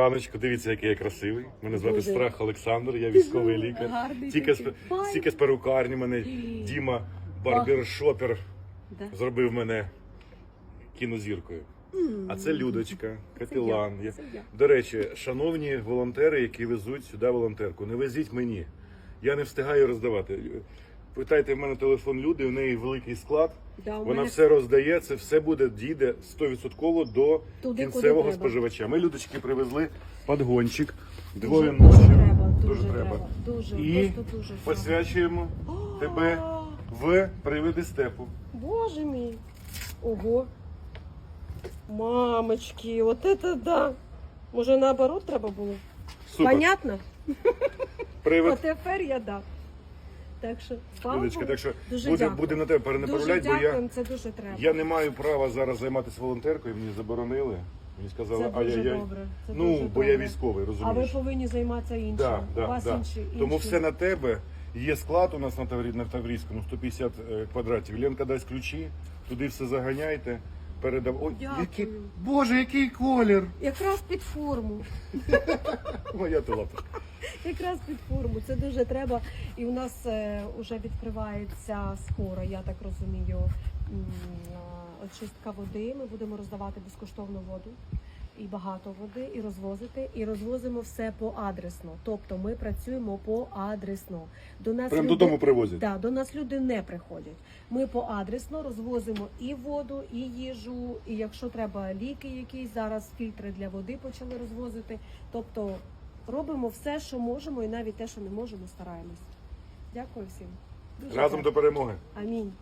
Раночку, дивіться, який я красивий. Мене звати Боже. Страх Олександр, я військовий лікар. гарний Тільки з, такий. Файний. тільки з перукарні мене Діма, барбершопер, Да. зробив мене кінозіркою. А це Людочка, капілан. Я- це я. До речі, шановні волонтери, які везуть сюди волонтерку, не везіть мені. Я не встигаю роздавати. Питайте в мене телефон люди, у неї великий склад. Да, у Вона мене все роздає, це все буде дійде 100% до Туди, кінцевого споживача. Ми людочки привезли подгончик, дуже, двоє дуже ночі. треба, дуже, Дуже треба. Дуже, І дуже. посвячуємо О, тебе в привиди степу. Боже мій. Ого. Мамочки, от это да. Може наоборот треба було? Супер. Понятно? Привид. От тепер я да. Так що, Людочка, так що Дуже буде, дякую. буде на тебе Дуже перенаправляти, бо я, дякуємо, це дуже треба. я не маю права зараз займатися волонтеркою, мені заборонили. Мені сказали, Це дуже ай-яй-яй. добре. Це Ну, дуже бо я добре. військовий, А ви розумієш? повинні займатися іншим. Да, У да, вас да. інші, інші. Тому все на тебе. Є склад у нас на Таврі, на Таврійському 150 е, квадратів. Ленка дасть ключі, туди все заганяйте, передав. Ой, Дякую. який... Боже, який колір! Якраз під форму. Моя ти лапа. Якраз під форму. Це дуже треба. І у нас вже відкривається скоро, я так розумію, очистка води. Ми будемо роздавати безкоштовну воду. І багато води, і розвозити, і розвозимо все по адресно. Тобто ми працюємо по адресно. До нас Прям люди- додому привозять. Да, до нас люди не приходять. Ми по адресно розвозимо і воду, і їжу, і якщо треба ліки, якісь зараз фільтри для води почали розвозити. Тобто робимо все, що можемо, і навіть те, що не можемо, стараємось. Дякую всім. Дуже Разом дякую. до перемоги. Амінь.